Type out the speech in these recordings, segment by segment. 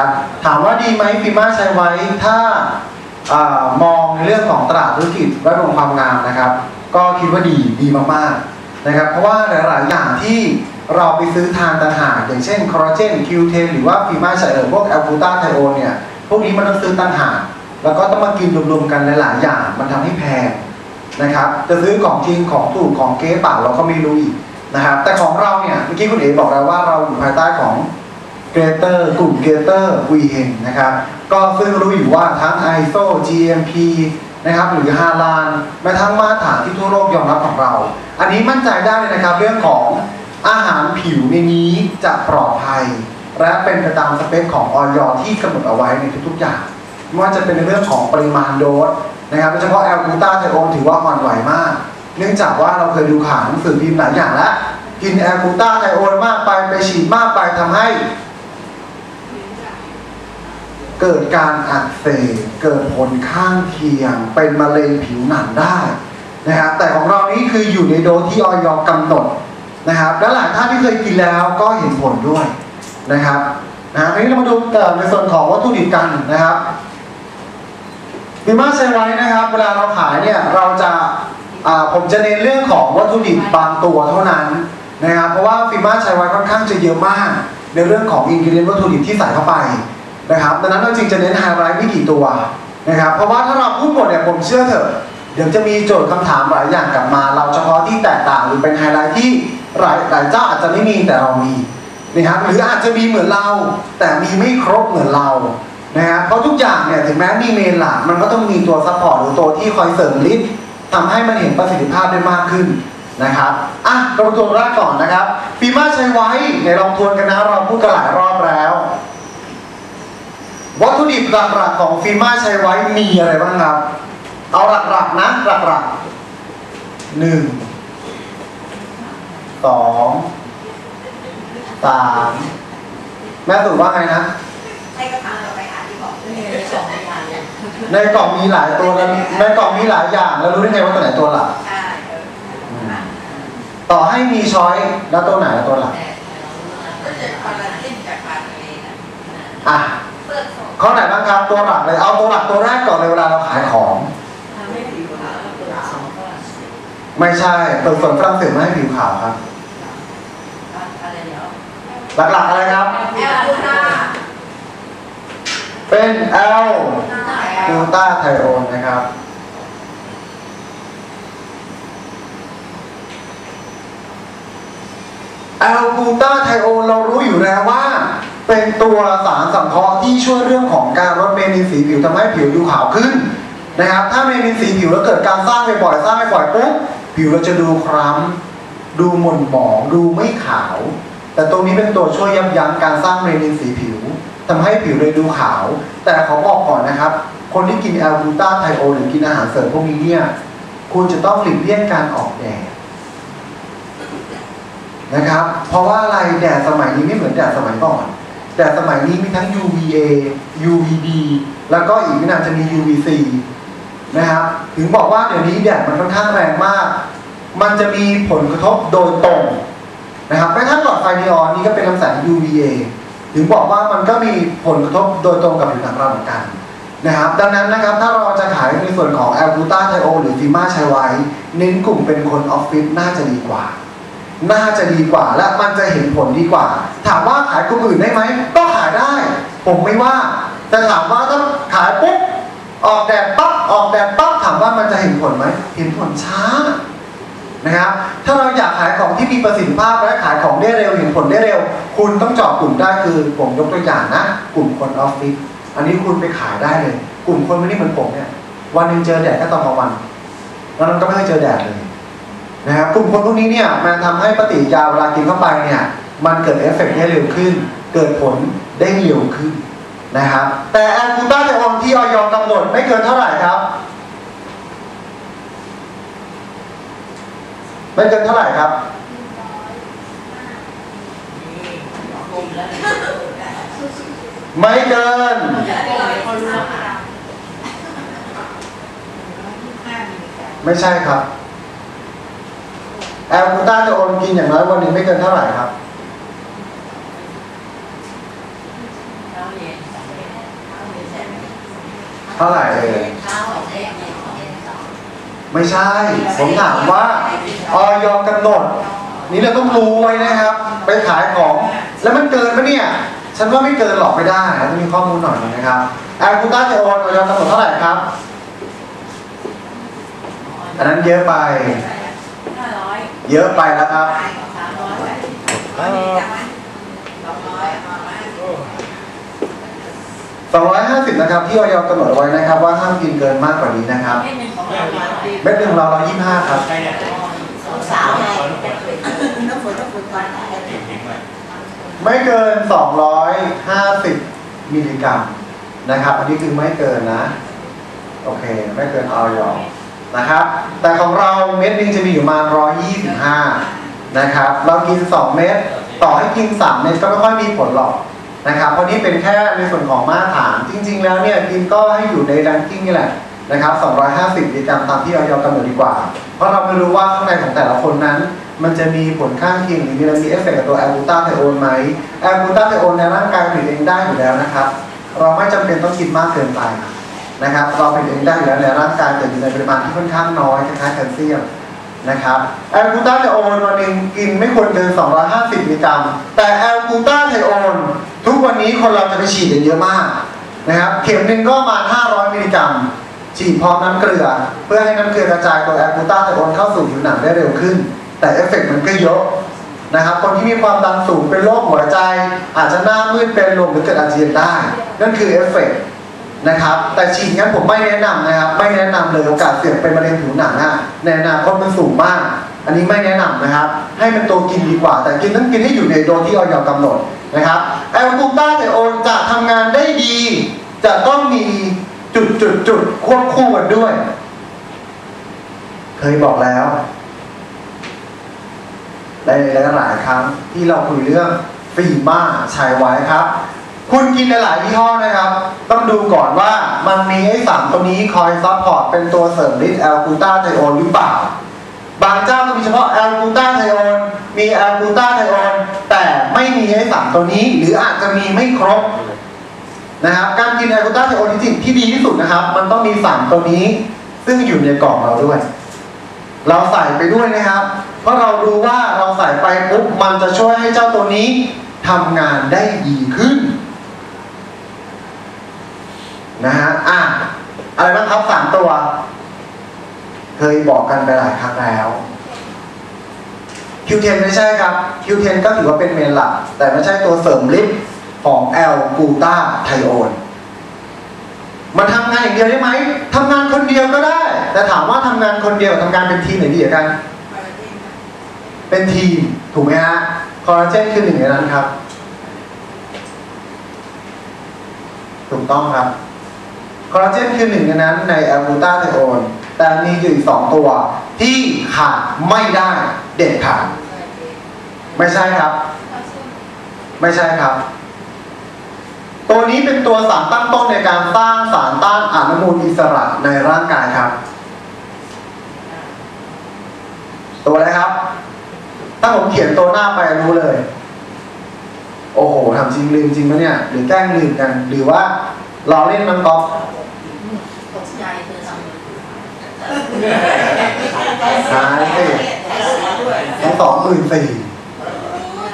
ครับถามว่าดีไหมฟิมาใช้ไว้ถ้าอมองในเรื่องของตลาดธุรกิจแวดวงความงามนะครับ ก็คิดว่าดีดีมากๆนะครับ เพราะว่าหลายๆอย่างที่เราไปซื้อทานต่างหากอย่างเช่นคอลลาเจนคิวเทนหรือว่าฟิมาใช้เออพวกแอลกูตาไทโอนเนี่ยพวกนี้มันต้องซื้อต่างหากแล้วก็ต้องมากินรวมๆกันหลายๆอย่าง มันทำให้แพงนะครับ จะซื้อของจริงของถูกของเก๊เปล่าเราก็ไม่รู้อีกนะครับ แต่ของเราเนี่ยเมื่อกี้คุณเอ๋บอกแล้วว่าเราอยู่ภายใต้ของ เกรเตอร์กลุ่มเกรเตอร์วีเฮนนะครับก็ซึ่งรู้อยู่ว่าทั้ง ISO GMP นะครับหรือฮาลานแม้ทั้งมาตรฐานที่ทั่วโลกยอมรับของเรา อันนี้มั่นใจได้เลยนะครับ เรื่องของอาหารผิวในนี้จะปลอดภัย และเป็นไปตามสเปคของออยที่กำหนดเอาไว้ในทุกๆอย่างไม่ว่าจะเป็นในเรื่องของปริมาณโดสนะครับโดยเฉพาะแอลกูตาไทโอนถือว่าอ่อนไหวมาก เนื่องจากว่าเราเคยดูข่าวหนังสือพิมพ์หลายอย่างแล้วกินแอลกูตาไทโอนมากไปไปฉีดมากไปทำให้ เกิดการอักเสบเกิดผลข้างเคียง เป็นมะเร็งผิวหนังได้นะครับแต่ของเรานี้คืออยู่ในโดสที่ออยกำหนดนะครับและหลายท่านที่เคยกินแล้วก็เห็นผลด้วยนะครับนะทีนี้เรามาดูต่ในส่วนของวัตถุดิบกันนะครับฟิมาใช้ไว้นะครับ เวลาเราขายเนี่ยเราจะผมจะเน้นเรื่องของวัตถุดิบบางตัวเท่านั้นนะครับเพราะว่าฟิมาใช้ไว้ค่อนข้างจะเยอะมาก ในเรื่องของอินกิเดียนวัตถุดิบที่ใส่เข้าไป นะครับดังนั้นเราจึงจะเน้นไฮไลท์ไม่กี่ตัวนะครับเพราะว่าถ้าเราพูดหมดเนี่ยผมเชื่อเถอะเดี๋ยวจะมีโจทย์คำถามหลายอย่างกลับมา เราเฉพาะที่แตกต่างหรือเป็นไฮไลท์ที่หลายหลายเจ้าอาจจะไม่มีแต่เรามีนะครับหรืออาจจะมีเหมือนเรา แต่มีไม่ครบเหมือนเรานะครับเพราะทุกอย่างเนี่ยถึงแม้มีเมนหลักมันก็ต้องมีตัวซัพพอร์ตหรือตัวที่คอยเสริมลิฟต์ทำให้มันเห็นประสิทธิภาพได้มากขึ้นนะครับอะเราตัวแรกก่อนนะครับฟีมาใช้ไว้ในลองทวนกันนะเราพูดกันหลายรอบแล้ว วัตถุดิบหลักๆของฟิมาใช้ไว้มีอะไรบ้างครับ เอาหลักๆนะหลักๆหนึ่งสองสามแม่สุว่าไงนะให้ก็ถามต่อไปอ่านที่บอกเลยในกล่องมีหลายตัวแล้วในกล่องมีหลายอย่างแล้วรู้ได้ไงว่าตัวไหนตัวหลักใช่เออต่อให้มีช้อยแล้วตัวไหนตัวหลักก็จะคอลลาเจนจากปลาทะเลนะ อะ เปิดสอง ข้อไหนบ้างครับตัวหลักเลยเอาตัวหลักตัวแรกก่อนเลยเวลาเราขายของทำให้ผิวขาวแล้วเปิดสองก็ไม่ใช่เปิดส่วนฝรั่งเศสไม่ให้ผิวขาวครับอะไรเดี๋ยวหลักๆอะไรครับแอลคูน่าเป็น L แอกูลต้าไทโอนนะครับแอลกูต้าไทโอนเรารู้อยู่แล้วว่า เป็นตัวสารสังเคราะห์ที่ช่วยเรื่องของการลดเมลินสีผิวทำให้ผิวดูขาวขึ้นนะครับ ถ้าเมลินสีผิวแล้วเกิดการสร้างบ่อยสร้างบ่อยปุ๊บผิวเราจะดูคล้ำดูหม่นหมองดูไม่ขาว แต่ตรงนี้เป็นตัวช่วยยับยั้งการสร้างเมลินสีผิวทำให้ผิวเลยดูขาว แต่ขอบอกก่อนนะครับ คนที่กินแอลกูต้าไทโอหรือกินอาหารเสริมพวกนี้เนี่ยคุณจะต้องหลีกเลี่ยงการออกแดดนะครับ เพราะว่าอะไรแดดสมัยนี้ไม่เหมือนแดดสมัยก่อน แดดสมัยนี้มีทั้ง UVA UVB แล้วก็อีกไม่นานจะมี UVC นะครับ ถึงบอกว่าเดี๋ยวนี้แดดมันค่อนข้างแรงมาก มันจะมีผลกระทบโดยตรงนะครับแม้ทั้งหลอดไฟนีออนนี่ก็เป็นลำแสง UVA ถึงบอกว่ามันก็มีผลกระทบโดยตรงกับผิวหนังเราเหมือนกันนะครับ ดังนั้นนะครับถ้าเราจะขายในส่วนของแอลบูตาไทโอหรือฟิมาใช้ไว้ เน้นกลุ่มเป็นคนออฟฟิศน่าจะดีกว่า น่าจะดีกว่าและมันจะเห็นผลดีกว่า ถามว่าขายกลุ่มอื่นได้ไหม ก็ขายได้ ผมไม่ว่า แต่ถามว่าถ้าขายปุ๊บออกแดดปั๊บออกแดดปั๊บถามว่ามันจะเห็นผลไหมเห็นผลช้านะครับถ้าเราอยากขายของที่มีประสิทธิภาพและขายของได้เร็วเห็นผลได้เร็ว คุณต้องเจาะกลุ่มได้คือผมยกตัวอย่างนะ กลุ่มคนออฟฟิศอันนี้คุณไปขายได้เลย กลุ่มคนไม่ได้เหมือนผมเนี่ยวันหนึ่งเจอแดดแค่ตอนกลางวันวันนั้นก็ไม่เคยเจอแดดเลย นะครับกลุ่มคนพวกนี้เนี่ยมันทำให้ปฏิกิริยาเวลากินเข้าไปเนี่ยมันเกิดเอฟเฟกต์ได้เร็วขึ้น เกิดผลได้เร็วขึ้นนะครับแต่แอลกูต้าไทโอนที่ออยกำหนดไม่เกินเท่าไหร่ครับ ไม่เกินเท่าไหร่ครับไม่เกิน ไม่ใช่ครับ แอลกูต้าไทโอนกินอย่างน้อยวันหนึงไม่เกินเท่าไหร่ครับเราเรียนสเท่าไหร่เอ่ยเท้าของเด็กเนี่ยไม่ใช่ ผมถามว่าออยกำหนด นี่เราต้องรู้ไว้นะครับ ไปขายของ แล้วมันเกินปะเนี่ย ฉันว่าไม่เกินหรอกไม่ได้ต้องมีข้อมูลหน่อยนะครับแอลกูต้าเทโอนออยกำหนดเท่าไหร่ครับอันนั้นเยอะไป เยอะไปแล้วครับสามร้อยแปดสิบร้อยมีจังไหมสองร้อยประมาณ250นะครับที่ออยกำหนดเอาไว้นะครับ ว่าห้ามกินเกินมากกว่านี้นะครับให้เป็นของเราร้อยเม็ดหนึ่งเราเรา25ครับใช่เนี่ยสาวไงน้ำฝนน้ำฝนก่อนเก่งจริงเลยไม่เกิน 250 มิลลิกรัมนะครับ อันนี้คือไม่เกินนะ โอเค ไม่เกินออย นะครับ แต่ของเราเม็ดนึงจะมีอยู่ประมาณ125 นะครับ เรากิน 2 เม็ด ต่อให้กิน 3 เม็ดก็ไม่ค่อยมีผลหรอกนะครับ เพราะนี่เป็นแค่ในส่วนของมาตรฐาน จริง ๆ แล้วเนี่ยกินก็ให้อยู่ในรังกิ้งนี่แหละนะครับ 250มิลลิกรัมตามที่ออยกำหนดดีกว่า เพราะเราไม่รู้ว่าข้างในของแต่ละคนนั้น มันจะมีผลข้างเคียงหรือมีอะไรมีเอฟเฟกต์กับตัวแอลบูตาไทโอนไหมแอลบูตาไทโอนในร่างกายผลิตเองได้อยู่แล้วนะครับ เราไม่จำเป็นต้องกินมากเกินไป นะครับเราผลิตเองได้อยู่แล้วในร่างกายแต่อยู่ในปริมาณที่ค่อนข้างน้อยคล้ายๆแคลเซียมนะครับแอลบูตาไทโอนวันหนึงกินไม่ควรเกิน 250 มิลลิกรัม แต่แอลบูตาไทโอนทุกวันนี้คนเราจะไปฉีดกันเยอะมากนะครับเข็มหนึ่งก็ประมาณ 500 มิลลิกรัม ฉีดพร้อมน้ำเกลือ เพื่อให้น้ำเกลือกระจายตัวแอลบูตาไทโอนเข้าสู่ผิวหนังได้เร็วขึ้น แต่เอฟเฟกต์มันก็เยอะนะครับคนที่มีความดันสูงเป็นโรคหัวใจ อาจจะหน้ามืดเป็นลมหรือเกิดอาเจียนได้ นั่นคือเอฟเฟกต์ นะครับ แต่ฉีดงั้นผมไม่แนะนำนะครับ ไม่แนะนำเลยโอกาสเสี่ยงเป็นมะเร็งผิวหนังอะในอนาคตมันสูงมาก อันนี้ไม่แนะนำนะครับ ให้เป็นตัวกินดีกว่า แต่กินต้องกินให้อยู่ในโดสที่ออยกำหนดนะครับแอลบูตาไทโอนจะทำงานได้ดี จะต้องมีจุดจุดจุดควบคู่กันด้วย เคยบอกแล้วในหลายครั้งที่เราคุยเรื่องฟีมาชายไว้ครับ คุณกินหลายยี่ห้อนะครับ ต้องดูก่อนว่ามันมีไอ้สามตัวนี้คอยซัพพอร์ตเป็นตัวเสริมฤทธิ์แอลกูตาไทโอนหรือเปล่า บางเจ้าก็มีเฉพาะแอลกูตาไทโอน มีแอลกูตาไทโอนแต่ไม่มีไอ้สามตัวนี้ หรืออาจจะมีไม่ครบนะครับ การกินไอโคต้าไทโอนิจิที่ดีที่สุดนะครับ มันต้องมีสารตัวนี้ ซึ่งอยู่ในกล่องเราด้วย เราใส่ไปด้วยนะครับ เพราะเรารู้ว่าเราใส่ไปปุ๊บมันจะช่วยให้เจ้าตัวนี้ทำงานได้ดีขึ้น นะฮะอะอะไรบ้างครับสามตัว เคยบอกกันไปหลายครั้งแล้ว Q10 ไม่ใช่ครับ Q10 ก็ถือว่าเป็นเมนหลัก แต่ไม่ใช่ตัวเสริมฤทธิ์ของแอลกูตาไทโอนมันทำงานอย่างเดียวได้ไหมทำงานคนเดียวก็ได้ แต่ถามว่าทำงานคนเดียวทำงานเป็นทีมไหนดีกว่ากัน เป็นทีม ถูกไหมฮะ คอลลาเจนคือหนึ่งในนั้นครับ ถูกต้องครับ คอลลาเจนคือหนึ่งในนั้นในแอลบูตาไทโอน แต่มีอยู่อีกสองตัว ที่ขาดไม่ได้เด็ดขาด ไม่ใช่ครับ ไม่ใช่ครับ ตัวนี้เป็นตัวสารตั้งต้นในการสร้างสารต้านอนุมูลอิสระในร่างกายครับ ตัวอะไรครับ ถ้าผมเขียนตัวหน้าไปรู้เลย โอ้โหทำจริงลืมจริงปะเนี่ย หรือแกล้งลืมกัน หรือว่าเราเล่นน้ำก๊อฟ ตกใจเธอทำ หายสิด้วสองหมื่นสี่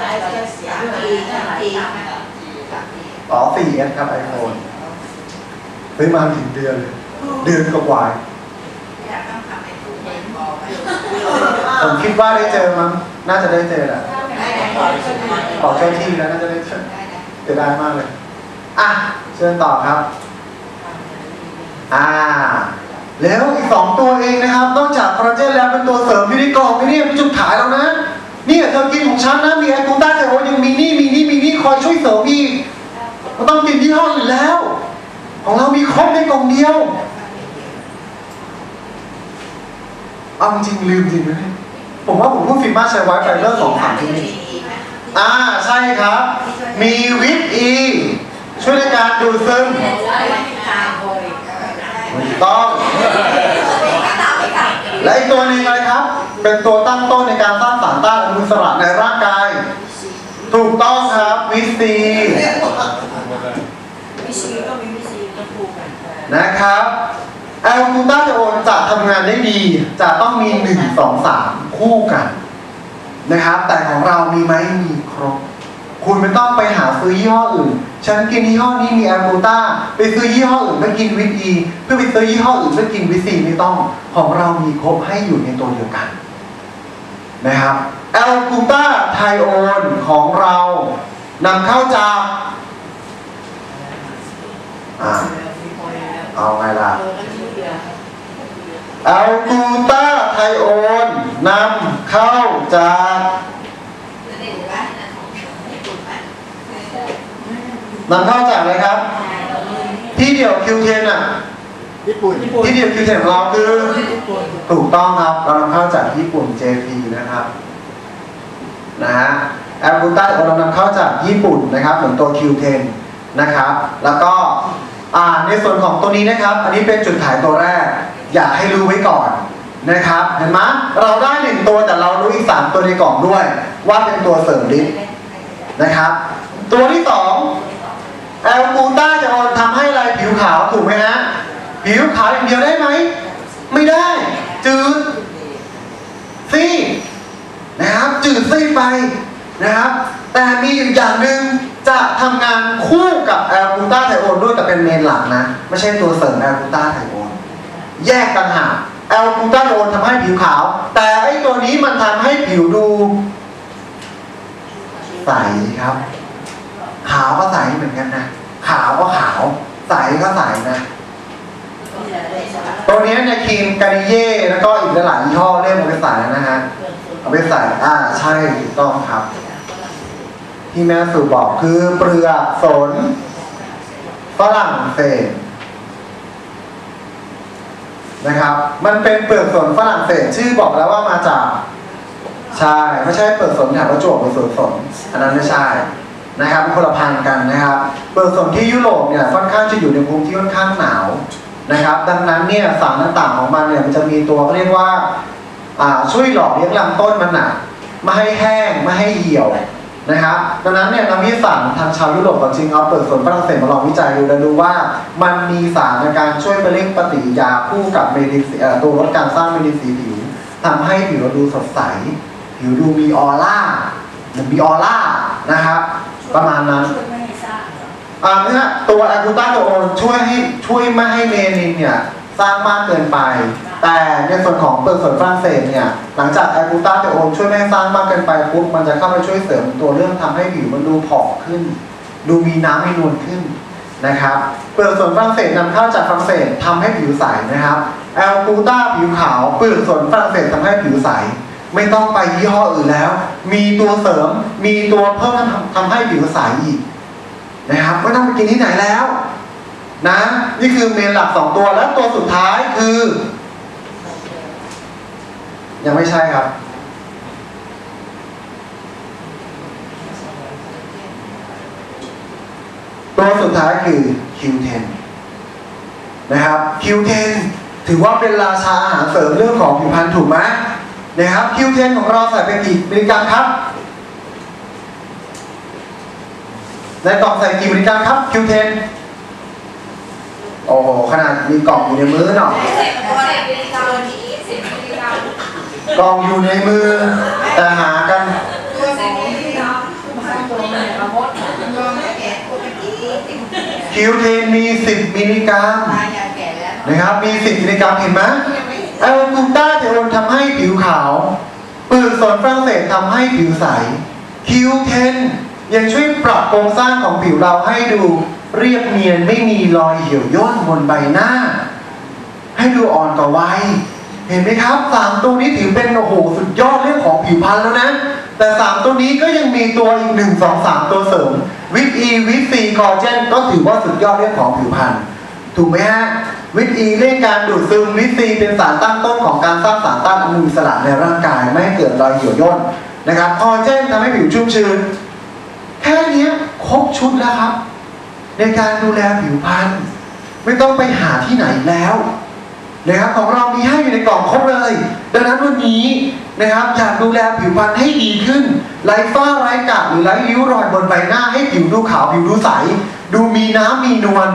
ตายเสียทีทีอ๋อสี่กันครับไอโฟนซื้อมาถึงเดือนเลยเดือนกว่าผมคิดว่าได้เจอมั้งน่าจะได้เจอแหละอนขึ้นมาบอกเจ้าที่แล้วน่าจะได้เจอได้ได้มากเลย อะ เชิญต่อครับ อ่า แล้วอีกสองตัวเองนะครับ นอกจากคอลลาเจนแล้วเป็นตัวเสริมอยู่ในกล่องนี่เนี่ยเป็นจุดขายแล้วนะเนี่ยเธอกินของฉันนะมีแอลกูต้าแต่ว่ายังมีนี่มีนี่มีนี่คอยช่วยเสริมอีกก็ต้องกินที่ห้ออื่นแล้ว ของเรามีครบในกล่องเดียวเอาจริงลืมจริงไหมผมว่าผมพูดฟิล์มมาใช้ไว้ไปเรื่องของสารที่นี่อ่าใช่ครับ มีวิตอี ช่วยในการดูดซึม ถูกต้อง และอีกตัวหนึงอะไรครับ เป็นตัวตั้งต้นในการสร้างสารต้านอนุมูลอิสระในร่างกาย ถูกต้องครับวิตซีหมดเลยวิซีก็มีวิซีก็คู่กันนะครับแอลกลูตาไทโอนจะทำงานได้ดี จะต้องมี 1 2 3 คู่กัน นะครับ แต่ของเรามีไหมมีครบ คุณไม่ต้องไปหาซื้อยี่ห้ออื่น ฉันกินยี่ห้อนี้มีแอลกลูตาไปซื้อยี่ห้ออื่นเพื่อกินวิตอีเพื่อไปซื้อยี่ห้ออื่นเพื่อกินวิตซีไม่ต้อง ของเรามีครบให้อยู่ในตัวเดียวกันนะครับแอลกูตาไทโอนของเรานำเข้าจากอ่าเอาไงล่ะแอลกูตาไทโอนนำเข้าจาก เด็กบ้านนะญี่ปุ่นบ้าน นำเข้าจากอะไรครับ ที่เดียว Q10 อะญี่ปุ่นที่เดียว Q10 ของเราคือญี่ปุ่นถูกต้องครับเรานำเข้าจากญี่ปุ่น JP นะครับนะฮะแอลกลูตาเรานำเข้าจากญี่ปุ่นนะครับเหมือนตัว Q10 นะครับ แล้วก็อ่าในส่วนของตัวนี้นะครับ อันนี้เป็นจุดขายตัวแรก อยากให้รู้ไว้ก่อนนะครับ เห็นไหมเราได้หนึ่งตัวแต่เรารู้อีกสามตัวในกล่องด้วย ว่าเป็นตัวเสริมฤทธิ์นะครับ ตัวที่สอง แอลกูตาจะออนทำให้อะไรผิวขาวถูกไหมฮะผิวขาวอย่างเดียวได้ไหม ไม่ได้ จืดซีดนะครับ จืดซีดไปนะครับ แต่มีอยู่อย่างหนึ่งจะทำงานคู่กับแอลกูตาไทโอนด้วยแต่เป็นเมนหลักนะ ไม่ใช่ตัวเสริมแอลกูตาไทโอนแยกต่างหากแอลกูตาไทโอนทำให้ผิวขาว แต่ไอ้ตัวนี้มันทำให้ผิวดูใสครับ ขาวก็ใสเหมือนกันนะ ขาวก็ขาว ใสก็ใสนะ ตัวนี้ในครีมกานิเย่แล้วก็อีกหลายยี่ห้อเริ่มเอาไปใส่นะฮะเอาไปใส่อ่าใช่ถูกต้องครับ ที่แม่สู่บอกคือเปลือกสนฝรั่งเศสนะครับ มันเป็นเปลือกสนฝรั่งเศสชื่อบอกแล้วว่ามาจาก ใช่ ไม่ใช่เปลือกสนแถบประจวบหรือสวนสนอันนั้นไม่ใช่ นะครับคนละพันกันนะครับเปลือกสนที่ยุโรปเนี่ยค่อนข้างจะอยู่ในภูมิที่ค่อนข้างหนาวนะครับ ดังนั้นเนี่ยสารต่างๆของมันเนี่ยมันจะมีตัวเขาเรียกว่าช่วยหล่อเลี้ยงลำต้นมันหนะไม่ให้แห้งไม่ให้เหี่ยวนะครับดังนั้นเนี่ยนักวิทยาศาสตร์ทางชาวยุโรปจริงเอาเปลือกสนฝรั่งเศสมาลองวิจัยดูแล้วดูว่า มันมีสารในการช่วยไปเร่งปฏิกิริยาคู่กับเมลินสีเอ่อตัวลดการสร้างเมลินสีผิวทำให้ผิวเราดูสดใส ผิวดูมีออร่าหรือมีออร่านะครับ ประมาณนั้นช่วยไม่ให้สร้างเหรออ่าเนี่ยตัวอะกูต้าโอนช่วยให้ช่วยไม่ให้เมลินเนี่ยสร้างมากเกินไป แต่ในส่วนของเปลือกสนฝรั่งเศสเนี่ยหลังจากอะกูต้าโอนช่วยไม่ให้สร้างมากเกินไปปุ๊บมันจะเข้าไปช่วยเสริมตัวเรื่องทำให้ผิวมันดูผ่องขึ้น ดูมีน้ำมีนวลขึ้นนะครับเปลือกสนฝรั่งเศสนำเข้าจากฝรั่งเศสทำให้ผิวใสนะครับแอลกูต้าผิวขาวเปลือกสนฝรั่งเศสทำให้ผิวใส ไม่ต้องไปยี่ห้ออื่นแล้ว มีตัวเสริม มีตัวเพิ่มทำทำให้ผิวใสอีกนะครับไม่ต้องไปกินที่ไหนแล้ว นะ นี่คือเมนหลักสองตัวแล้วตัวสุดท้ายคือ ยังไม่ใช่ครับ ตัวสุดท้ายคือ Q10 นะครับ Q10 ถือว่าเป็นราชาอาหารเสริมเรื่องของผิวพรรณถูกไหม นะครับ Q10 ของเราใส่ไปกี่มิลลิกรัมครับ ในกล่องใส่กี่มิลลิกรัมครับ Q10 โอ้โหขนาดมีกล่องอยู่ในมือหน่อยเสร็จตัวเนี่ยเป็นตัวนี้สิบมิลลิกล่องอยู่ในมือ แต่หากันตัวสิวเนี่ยละมดตัวไม่แก่ตัวเป็นอีติ่ง Q10 มี 10มิลลิกรัมตายยาแก่แล้วนะครับมี 10มิลลิกรัมเห็นไหมยังไอลกูต้าาวปลือกสนฝรั่งเศสทำให้ผิวใส Q10 ยังช่วยปรับโครงสร้างของผิวเราให้ดูเรียบเนียนไม่มีรอยเหี่ยวย่นบนใบหน้า ให้ดูอ่อนกว่าวัยเห็นไหมครับสามตัวนี้ถือเป็นโอ้โหสุดยอดเรื่องของผิวพรรณแล้วนะ แต่สามตัวนี้ก็ยังมีตัวอีกหนึ่งสองสามตัวเสริมวิตอีวิตซีคอเจนก็ถือว่าสุดยอดเรื่องของผิวพรรณถูกไหมฮะ วิตีเร่งการดูดซึมวิตซีเป็นสารตั้งต้นของการสร้างสารต้านอนุมูลอิสระในร่างกายไม่ให้เกิดรอยเหี่ยวย่นนะครับคอลเจนทำให้ผิวชุ่มชื้นแค่นี้ครบชุดแล้วครับ ในการดูแลผิวพรรณไม่ต้องไปหาที่ไหนแล้วนะครับของเรามีให้อยู่ในกล่องครบเลย ดังนั้นวันนี้นะครับอยากดูแลผิวพรรณให้ดีขึ้นไร้ฝ้าไร้กระหรือไร้ริ้วรอยบนใบหน้าให้ผิวดูขาวผิวดูใส ดูมีน้ำมีนวล